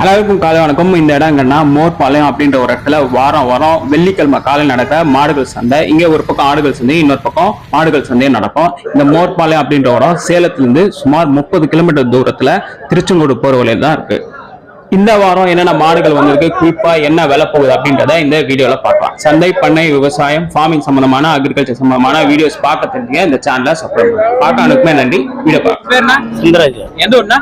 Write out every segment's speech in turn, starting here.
அனைவருக்கும் காலை வணக்கம். இந்த இடம் மோர்பாளையம் அப்படின்ற ஒரு இடத்துல வாரம் வாரம் வெள்ளிக்கிழமை காலை நடக்க மாடுகள் சந்தை. இங்கே ஒரு பக்கம் ஆடுகள் சந்தை இன்னொரு பக்கம் மாடுகள் சந்தையும் நடக்கும். இந்த மோர்பாளையம் அப்படின்ற இடம் சேலத்துலேருந்து சுமார் முப்பது கிலோமீட்டர் தூரத்தில் திருச்செங்கோடு போகிற வழியில் தான் இருக்கு. இந்த வாரம் என்னென்ன மாடுகள் வந்திருக்கு குறிப்பா என்ன விலை போகுது அப்படின்றத இந்த வீடியோல பார்க்கலாம். சந்தை பண்ணை விவசாயம் ஃபார்மிங் சம்பந்தமான அக்ரிகல்ச்சர் சம்பந்தமான வீடியோஸ் பார்க்க தெரிஞ்சுங்க. இந்த சேனலை பண்ணுங்க. பார்க்க அனுப்புமே நன்றி. வீடியோ பார்க்க பேர்னா சுந்தராஜ் எந்த ஊர்னா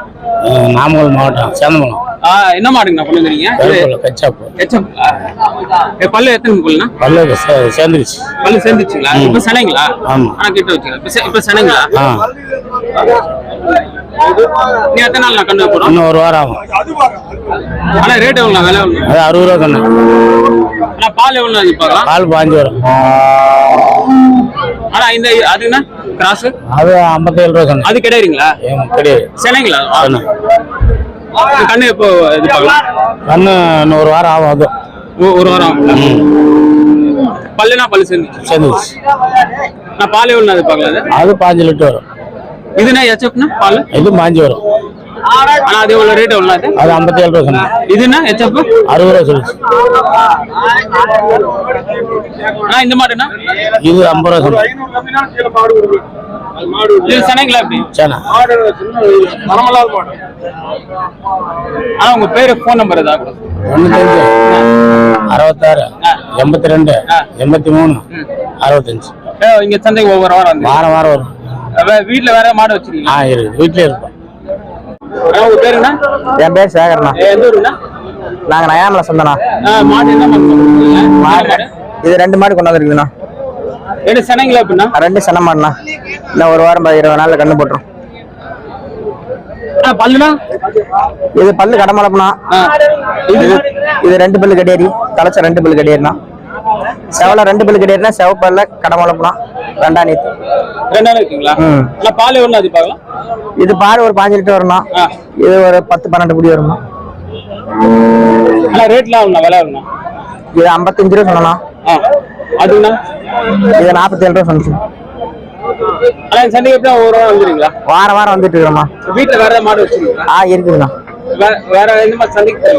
நாமக்கல் மாவட்டம் சேந்தமங்கலம். ஆ, என்ன மாடுங்கண்ணா கொண்டு ஏ, பல்லு எத்தனை பல்லுண்ணா? பல்லு சேர்ந்துருச்சு. பல்லு சேர்ந்துச்சுங்களா இப்ப சனைங்களா? ஆமா. கிட்ட வச்சுக்கலாம் இப்ப சனைங்களா? நீ எத்தனை நாள் கண்டு போறோம் இன்னும் ஒரு வாரம் ஆகும். ஆனா ரேட் எவ்வளோ விலை அது அறுபது ரூபா கண்ணு ஆனா பால் எவ்வளோ பார்க்கலாம் பால்? பாஞ்சு வரும் ஆனா இந்த அதுன்னா கிராஸ் அது ஐம்பத்தேழு ரூபா கண்ணு அது கிடையாதுங்களா? கிடையாது. சனைங்களா கண்ணு. கண்ணு எப்போ இது பார்க்கலாம் கண்ணு இன்னும் ஒரு வாரம் ஆகும் அது. ஒரு வாரம்? பல்லுனா பல்லு சேர்ந்துச்சு சேர்ந்துருச்சு. நான் பால் எவ்வளோ அது? பார்க்கலாம்? அது பாஞ்சு லிட்டர் வரும். இது பாஞ்சு வரும் ஆனா அது எவ்வளோ ரேட் எவ்வளோ அது? அது ஐம்பத்தேழு ரூபா கண்ணு இதுனா எச்சப்பு அறுபது ரூபா சொல்லிச்சு. ஆனா இந்த மாடுனா இது ஐம்பது ரூபா இது சனைங்களா எப்படி? சேனா ஆனா உங்க பேரு ஃபோன் நம்பர் ஏதாவது கொடுங்க. தொண்ணூத்தஞ்சு அறுபத்தாறு எண்பத்தி ரெண்டு. எண்பத்தி மூணு அறுபத்தஞ்சு. இங்க சந்தைக்கு ஒவ்வொரு வாரம் வாரம் வாரம் வரும். வே- வீட்ல வேற மாடு வச்சிருக்கீங்க ஆ இருக்குது வீட்டிலே இருப்போம். உங்க பேரு என்ன? என் பேர் சேகரண்ணா. ஏ, எந்த ஊருண்ணா? நாங்க நயாமல சொந்தண்ணா. மாடு என்ன மாடு இது ரெண்டு மாடு கொண்டு வந்துருக்குதுண்ணா. ரெண்டு சனைங்களா எப்படின்னா ரெண்டு சென்ன மாடுண்ணா. இன்னும் ஒரு வாரம் இருபது நாள்ல கண்ணு போட்டுரும். பல்லுனா இது பல்லு கடமளப்புண்ணா ஆ, இது இது ரெண்டு பல்லு கடியாரி. தலைச்ச ரெண்டு பல்லு கடியாரிண்ணா. செவல ரெண்டு பல்லு கடியாரினா செவப்பல்ல கடமளப்புண்ணா ரெண்டா நீத்து. ரெண்டு நாள் இருக்குங்களா? ம். பால் அது பார்க்கலாம் இது பாரு ஒரு பாஞ்சு லிட்டர் வரும்ண்ணா ஆ. இது ஒரு பத்து பன்னெண்டு குடி ஆனா ரேட்லாம் எவ்வளோ விலை எவ்வளோ இது ஐம்பத்தஞ்சு ரூபா ஆ. அதுண்ணா இது ரூபா சொன்னிச்சு ஆனா இந்த சந்தைக்கு எப்படி ஒரு வாரம் வந்துருங்களா வாரம் வாரம் வந்துட்டு இருக்கிறோம்மா. வீட்டுல வேற மாடு வச்சிருக்கீங்களா? ஆ இருக்குதுண்ணா. வேற எந்த மாதிரி சந்தைக்கு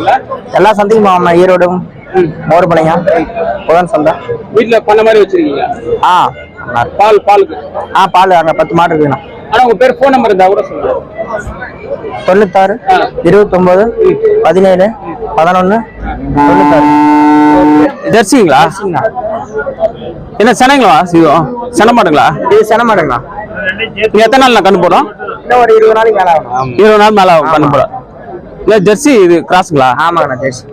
எல்லா சந்தைக்கும் போவோம்ண்ணா ஈரோடும் மோர்பாளையம் புதன் சந்தை. வீட்டுல பண்ண மாதிரி வச்சிருக்கீங்களா ஆ பால் பாலுக்கு. ஆ பால் அங்கே பத்து மாடு இருக்குண்ணா. ஆனா உங்க பேர் ஃபோன் நம்பர் இருந்தா கூட சொல்லுங்க. தொண்ணூத்தாறு. இருபத்தொன்பது பதினேழு பதினொன்று தொண்ணூத்தாறு. ஜெர்சிங்களா? என்ன சென்னைங்களா சிவம் சென்னை மாடுங்களா? இது சென மாடுங்கண்ணா. நீ எத்தனை நாள் கண்ணு இன்னும் ஒரு இருபது நாளைக்கு மேலே ஆகும். இருபது நாள் மேல ஆகும் கண்ணு போடும் இல்ல ஜெர்சி இது கிராஸுங்களா? ஆமாங்கண்ணா ஜெர்சி.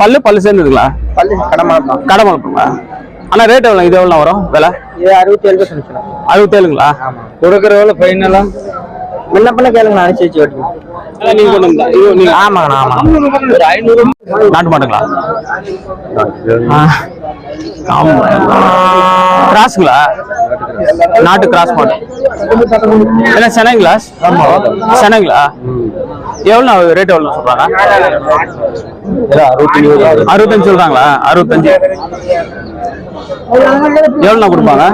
பல்லு பல்லு சேர்ந்துதுங்களா பள்ளி கடமளம் தான் கடை வளர்ப்புங்களா ஆனா ரேட் எவ்வளோ இது எவ்வளோ வரும்? விலை? இது அறுபத்தி ஏழு சொல்லிச்சுண்ணா அறுபத்தேழுங்களா கொடுக்குற எவ்வளோ ஃபைனலா முன்ன பின்ன கேளுங்கண்ணா அனுசரிச்சு வெட்டுங்க ஆமாங்கண்ணா ஆமாம் நாட்டு மாட்டுங்களா கிராஸுங்களா நாட்டு கிராஸ் மாடு என்ன சென்னைங்களா சென்னைங்களா எவ்வளோ ரேட் எவ்வளோ சொல்றாங்க? அறுபத்தஞ்சு சொல்றாங்களா? அறுபத்தஞ்சு. எவ்வளோண்ணா கொடுப்பாங்க?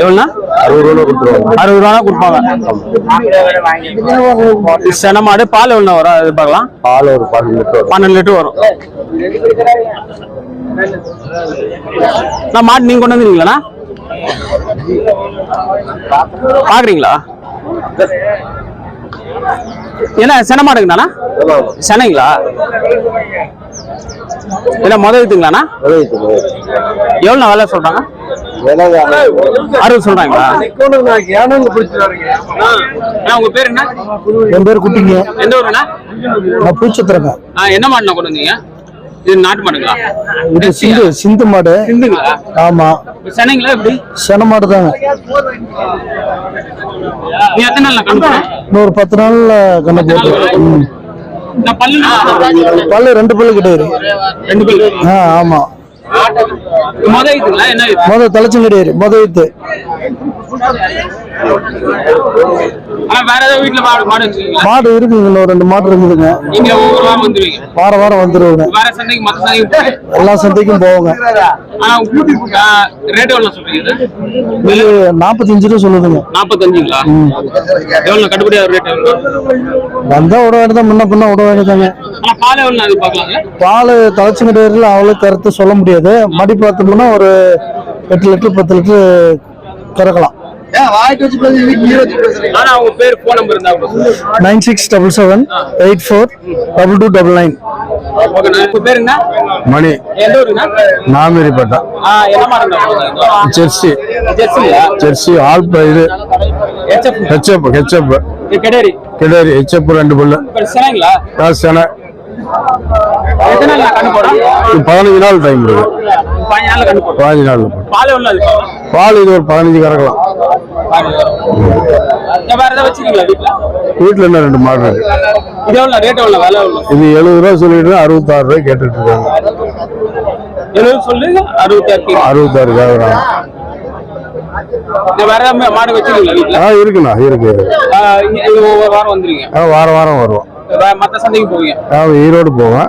எவ்வளோண்ணா? அறுபது ரூபா கொடுப்பாங்க சென மாடு? பால் எவ்வளோ வரும்? அது பார்க்கலாம். பால் ஒரு பன்னெண்டு லிட்டர் வரும். நான் மாடு நீங்க கொண்டு வந்துருக்கீங்களா பாக்குறீங்களா? என்ன சென மாடுங்கண்ணா சென்னைங்களா என்ன முதல் இதுங்களாண்ணா எவ்வளோ விலை சொல்றாங்க? அறுபது சொல்றாங்களா? அண்ணா, உங்க பேர் என்ன? என் பேர் குட்டிங்க. எந்த ஊருண்ணா நான் பூச்சத்திரங்க. ஆ, என்ன மாடுண்ணா கொண்டு வந்தீங்க இது நாட்டு மாடுங்களா? இது சிந்து. சிந்து மாடு. சிந்துங்களா? ஆமா. சென்னைங்களா எப்படி? சென மாடு தாங்க நீ எத்தனை நாள் கணக்கு இன்னும் ஒரு பத்து நாள்ல கண்ணு போட்டு. பல்லு ரெண்டு பல்லு கிடையாது ரெண்டு பல்லு. ஆ ஆமா. முத தலைச்சும் கிடையாது முத வித்து மாடு இருக்குங்க இன்னும் ரெண்டு மாடு இருக்குதுங்க. நீங்க ஒவ்வொரு வாரம் வந்துருவீங்க? வாரம் வாரம் வந்துருவாங்க. வேற சந்தைக்கு மத்த சந்தைக்கு போய் எல்லா சந்தைக்கும் போவாங்க. ஆனா ரேட் எவ்வளவு சொல்றீங்க இது? இது நாற்பத்தஞ்சு ரூபா சொல்லுதுங்க. நாற்பத்தஞ்சுங்களா எவ்வளவு கட்டுப்படியா ரேட் வந்தா விட வேண்டியதான் முன்ன பின்ன விட வேண்டியதாங்க. பால் எவ்வளவு அது பாக்கலாங்க பால் தலைச்சுங்கிட்ட அவ்வளோ கருத்து சொல்ல முடியாது. மடி பார்த்தோம்னா ஒரு எட்டு லிட்டர் பத்து litre கறக்கலாம். Nine six double seven eight four double two double nine. மணி. நாமேரிப்பட்டா ஜெர்சி. ஜெர்சி ஆல் இது. ஹெச்எஃப். ஹெச்எப் ஹெச்எப் கிடையாது கிடாரி. ஹெச்எப் ரெண்டு பல்லு. சென பதினஞ்சு நாள் டைம் இருக்கு. பதினஞ்சு நாள் பால் இது ஒரு பதினஞ்சு கறக்கலாம். வீட்டுல என்ன ரெண்டு மாடு இருக்கு? இது எழுபது ரூபா சொல்லிட்டு அறுபத்தாறு ரூபாய் கேட்டுட்டு இருக்காங்க. அறுபத்தாறு ஏதாவது மாடு வச்சிருக்கீங்களா இருக்குண்ணா இருக்கு வாரம் வாரம் வருவோம். சந்தைக்கு போவீங்க? ஆ ஈரோடு போவேன்.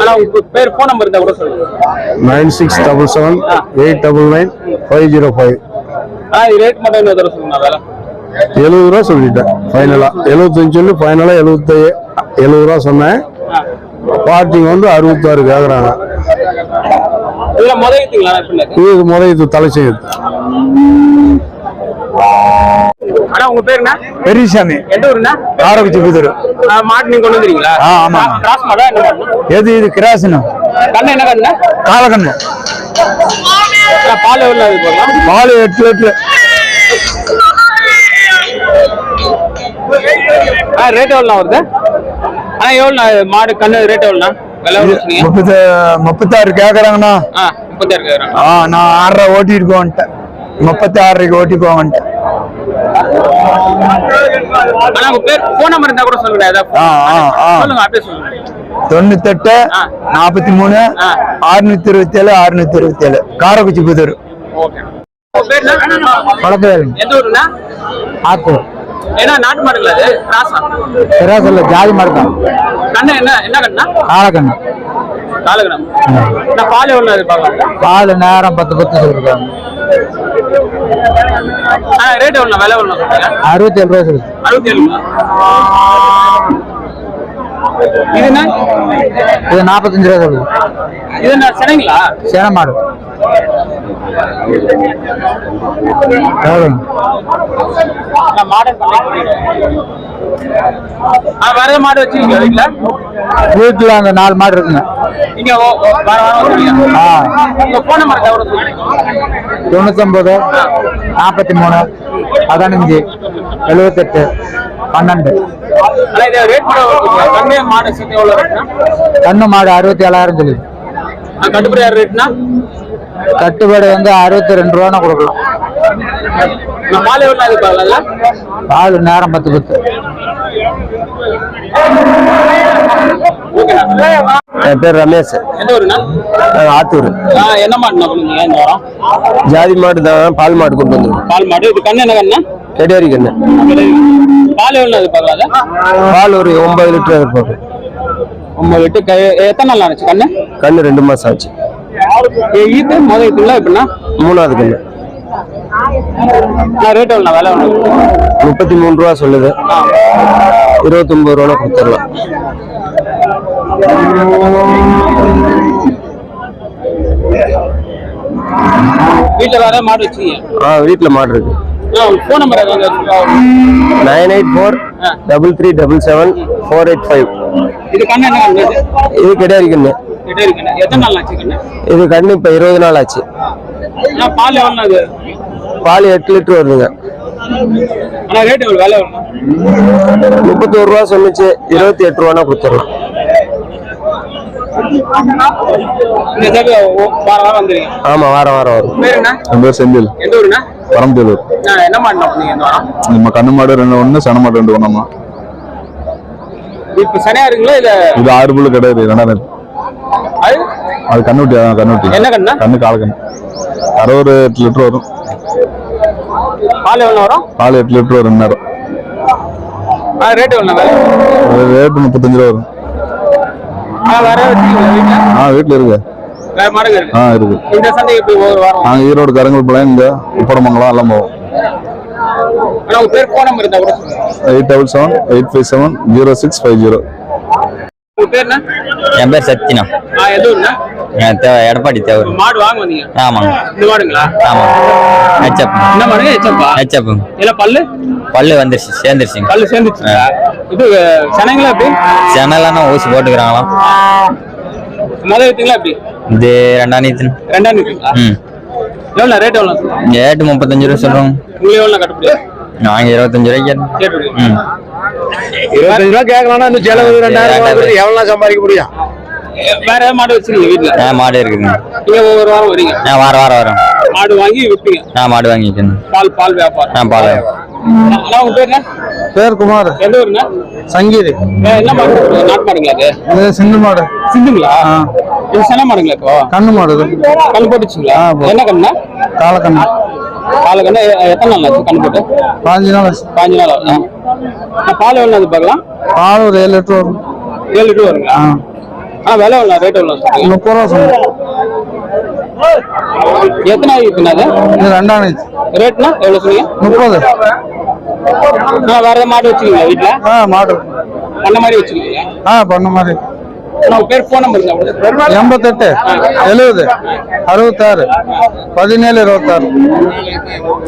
ஆனா உங்க பேர் போன் நம்பர் இருந்தா கூட சொல்லுங்க. Nine six double seven eight double nine five zero five. ஆ ரேட் மட்டும் இன்னொரு தடவை சொல்லுங்க வேலை எழுபது ரூபா சொல்லிட்டேன் ஃபைனலா எழுபத்தஞ்சு சொல்லி ஃபைனலா எழுபத்தி எழுபது ரூபா சொன்னேன். பார்ட்டிங்க வந்து அறுபத்தாறு எப்படி இது இது தலை செய்யுது ஆனா உங்க பேர் என்ன? பெரியசாமி. எந்த ஊருண்ணா? காரக்குச்சி புதூர். ஆ, மாடு நீங்க கொண்டு வந்துறீங்களா ஆமா. கிராஸ் மாடா எது இது கிராசனு கண்ணு என்ன கண்ணு காலக்கண்ணு. பால் எவ்வளவு அது போடலாம் பால் எட்டு லிட்டர் ஆ ரேட் எவ்வளோ வருது? ஆனா எவ்வளோ மாடு கண்ணு ரேட் எவ்வளோ முப்பத்தி முப்பத்தாறு கேக்குறாங்கண்ணா. முப்பத்தாறு கேட்குறேன் ஆ நான் ஆறரை ஓட்டிட்டு போவந்துட்டேன் முப்பத்தி ஆறரைக்கு ஓட்டி போவந்துட்டேன் ஆனா உங்க பேர் ஃபோன் நம்பர் இருந்தா கூட சொல்லுங்க. சொல்லுங்க அப்படியே சொல்லுங்க. தொண்ணூத்தெட்டு. நாற்பத்தி மூணு. அறுநூத்தி இருபத்தி ஏழு அறுநூத்தி இருபத்தி ஏழு காரக்குச்சி புதூர் பேர் என்ன நாட்டு மாடுங்களா கிராஸா பெராசல்ல ஜாதி மரத்தான் கண்ணு என்ன என்ன கண்ணா? காலக்கண்ணு. நான் பால் எவ்வளோ எதிர்பார்க்கலாம் பால் நேரம் பத்து பத்து சொல்லிருக்காங்க. ரேட் எவ்வளோ விலை எவ்வளோ அறுபத்தி ஏழு ரூபா சொல்லுது அறுபத்தி ஏழுங்களா இது என்ன? இது நாற்பத்தஞ்சு ரூபா சொல்லுது இது என்ன சினைங்களா சேன மாடு வேற மாடு வச்சிருக்கீங்க வீட்டுல வீட்டுல அந்த நாலு மாடு இருக்குங்க. நீங்க உங்க போன் நம்பர் தொண்ணூத்தொன்பது நாற்பத்தி மூணு பதினஞ்சு எழுபத்தெட்டு பன்னெண்டு. கண்ணே மாடு அறுபத்தி ஏழாயிரம் சொல்லுது கட்டுப்படியா ரேட்னா கட்டுப்பாடு வந்து அறுபத்தி ரெண்டு ரூபான்னு கொடுக்கலாம் பால் நேரம் பத்து பத்து. என் பேர் ரமேஷ். ஆத்தூர். என்ன வாரம்? ஜாதி மாடு தான் பால் மாடு கொண்டு வந்துருக்கோம். பால் மாடு. இது கண்ணு என்ன கண்ணா? கெடியாரி கண்ணு. பால் பாருல பால் ஒரு ஒன்பது லிட்டர் இருப்பாங்க ஒன்பது எட்டு க- எத்தனை நாள் ஆச்சு கண்ணு? கண்ணு ரெண்டு மாசம் ஆச்சு. ஏ, ஈத்து முதலுக்குள்ள எப்படின்னா மூணாவது நான் ரேட் எவ்வளோ விலை முப்பத்தி மூணு ரூபா சொல்லுது. இருபத்தொன்பது ரூபா கொடுத்துடலாம். வீட்டில் வேற மாடு வச்சுக்கீங்க ஆ வீட்டுல மாடு இருக்கு. Phone number nine eight four double three double seven four eight five. இது கண்ணு என்ன இது? இது கிடையாது இது கண்ணு இப்ப இருபது நாள் ஆச்சு. பால் எட்டு லிட்டர் வருதுங்க. முப்பத்தோரு ரூபா சொன்னுச்சு. இருபத்தி எட்டு ரூபானா கொடுத்துடலாம் ஆமா வாரம் வாரம். வரும் செந்தில். வாரம்? நம்ம கண்ணு மாடு ரெண்டு ஒண்ணு சன மாடு ரெண்டு ஒண்ணுமா இப்போ சனையா இருக்குங்களா இல்ல? இது ஆறு புல்லு கிடையாது ரெண்டாயிரம் அது கண்ணுட்டி அதான் கண்ணுட்டி என்ன கண்ணா? கண்ணு கால கண்ணு. அறுபது எட்டு லிட்டர் வரும். பால் எவ்வளோ வரும்? பால் எட்டு லிட்டர் வரும் நேரம் ஆ ரேட் எவ்வளோ முப்பத்தஞ்சு ரூபா வரும். ஆ வேற வச்சுக்கீங்களா வீட்டில்? ஆ வீட்டில் இருக்கு. ஆ இருக்கு. நாங்கள் ஈரோடு கரங்கல் பாளையம் இங்கே உப்படமங்கலம் எல்லாம் போவோம். Eight double seven eight five seven zero six five zero. என் பேர் சத்தினா. எடப்பாடி தேவர் மாடு வாங்க வந்தீங்க ஆமாங்க. இந்த மாடுங்களா? என்ன மாடு? எச்சப்பா ஹெச்அப் இல்ல பல்லு? பல்லு வந்துருச்சு சேர்ந்துருச்சுங்க. பல்லு சேர்ந்துச்சுங்களா இது சென்னைங்களா எப்படி? சென்னலாம் ஊசி போட்டுக்கிறாங்களாம். முதல் எப்படி? இது ரெண்டாம் நீத்து ரெண்டாம் நிற்குங்களா ம். எவ்வளோ ரேட் எவ்வளோ? ஏட்டு முப்பத்தஞ்சு ரூபா சொல்கிறோம் உங்களுக்கு எவ்வளோ கட்டுப்படியா நாங்கள் இருபத்தஞ்சு ரூபாய்க்கு இருபத்தஞ்சு ரூபா கேட்கலாம்னா இந்த செலவு ரெண்டாயிரம் எவ்வளோ சம்பாதிக்க முடியும்? வேற ஏதாவது மாடு வச்சிருக்கீங்க வீட்டுல ஆ மாடு இருக்குதுங்க. நீங்க ஒவ்வொரு வாரம் வரீங்க? ஆ வாரம் வாரம் வரோம். மாடு வாங்கி விற்பீங்க ஆ மாடு வாங்கிக்கணும் பால் பால் வியாபாரம். ஆ பால் ஆனா உங்க பேர் என்ன? பேர் குமார். எந்த சங்கீதி. என்ன மாடு? நாட்டு மாடுங்களா அது? இது சிந்து மாடு. சிந்துங்களா? இது சென மாடுங்களா இப்போ? கண்ணு மாடு இது. கண் போட்டுச்சுங்களா. என்ன கண்ணா? காலக்கண்ணு. பால் கண்ணு எத்தனை நாள் ஆச்சு கண் போட்டு? பாஞ்சு நாள் ஆச்சு. பாஞ்சு நாள்? ஆகுதா பால் எவ்வளோ அது பார்க்கலாம்? பால் ஒரு ஏழு லிட்டர் வரும். ஏழு லிட்டர் வருங்களா? ஆ விலை எவ்வளோ ரேட் எவ்வளோ சொல்றீங்க முப்பது ரூபா சொன்னேன் எத்தனை ஆகி இருக்குண்ணா அது? இது ரெண்டாம் ரேட்னா எவ்வளோ சொன்னீங்க? முப்பது. ஆ வேற மாடு வச்சுக்கீங்களா வீட்டில் ஆ மாடு. அந்த மாதிரி வச்சுக்கீங்க ஆ பண்ண மாதிரி. பேர் ஃபோன் நம்பர் எண்பத்தெட்டு எழுபது அறுபத்தாறு பதினேழு இருபத்தாறு.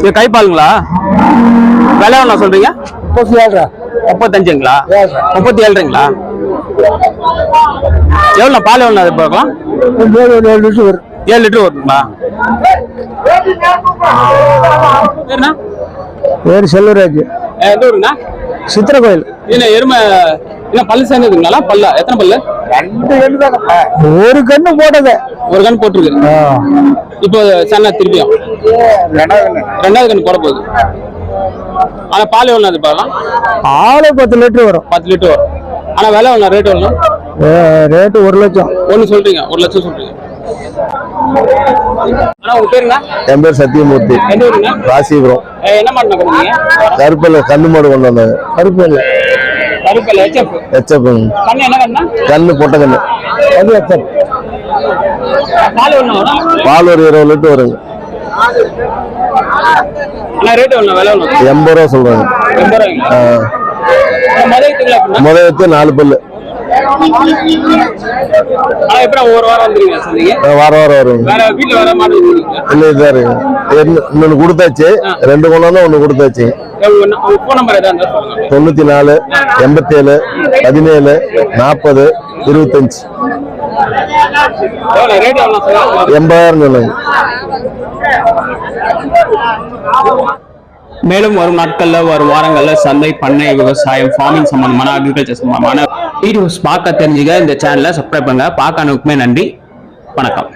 இது கைப்பாலுங்களா விலை எவ்வளோ சொல்றீங்க? முப்பத்தி ஏழு முப்பத்தஞ்சுங்களா முப்பத்தி ஏழுங்களா எவ்வளோ பால் எவ்வளோ அது பார்க்கலாம்? ஏழு லிட்டர் வரும் ஏழு லிட்டர் வருங்களா பேருண்ணா? பேர் செல்வராஜ் எந்த ஊருங்கண்ணா? சித்திர கோயில் என்ன எருமை என்ன பல்லு சேர்ந்ததுங்களா? பல்லா. எத்தனை பல்லு? ஒரு கண்ணு போட்டது. ஒரு கண் போட்டிருக்கு. இப்போ சன்னா திருப்பியும். ரெண்டாவது கண் போட போகுது ஆனா பால் எவ்வளோ அது பார்க்கலாம்? ஆளு பத்து லிட்டர் வரும். பத்து லிட்டர் வரும். ஆனா விலை எவ்வளோ ரேட் எவ்வளோ ரேட்டு ஒரு லட்சம். ஒன்று சொல்றீங்க ஒரு லட்சம் சொல்றீங்க. என் பேர் சத்தியமூர்த்தி. ராசிபுரம். கருப்பில் கண்ணு மாடு கொண்டு வந்தாங்க கருப்பில் கண்ணு என்ன கண்ணா? கண்ணு பொட்டை கண்ணு. அது பால் ஒரு இருபது லிட்டர் வருங்க எண்பது ரூபா சொல்றாங்க. எண்பது ரூபாய்ங்களா மதுரைக்குங்களா அப்படின்னா முதல் எடுத்து நாலு பல்லு. ஒவ்வொரு வாரம் வாரம் வர இல்லை இருக்கு இன்னொன்று கொடுத்தாச்சு. ரெண்டு கொண்டு ஒன்று கொடுத்தாச்சு. தொண்ணூற்றி நாலு எண்பத்தேழு பதினேழு நாற்பது இருபத்தஞ்சு. எண்பதாயிரம் சொல்லுங்க. மேலும் வரும் நாட்கள்ல வரும் வாரங்கள்ல சந்தை பண்ணை விவசாயம் ஃபார்மிங் சம்பந்தமான அக்ரிகல்ச்சர் சம்பந்தமான வீடியோஸ் பார்க்க தெரிஞ்சுக்க இந்த சேனலை சப்ஸ்கிரைப் பண்ணுங்க. பார்க்க அனுப்புமே நன்றி. வணக்கம்.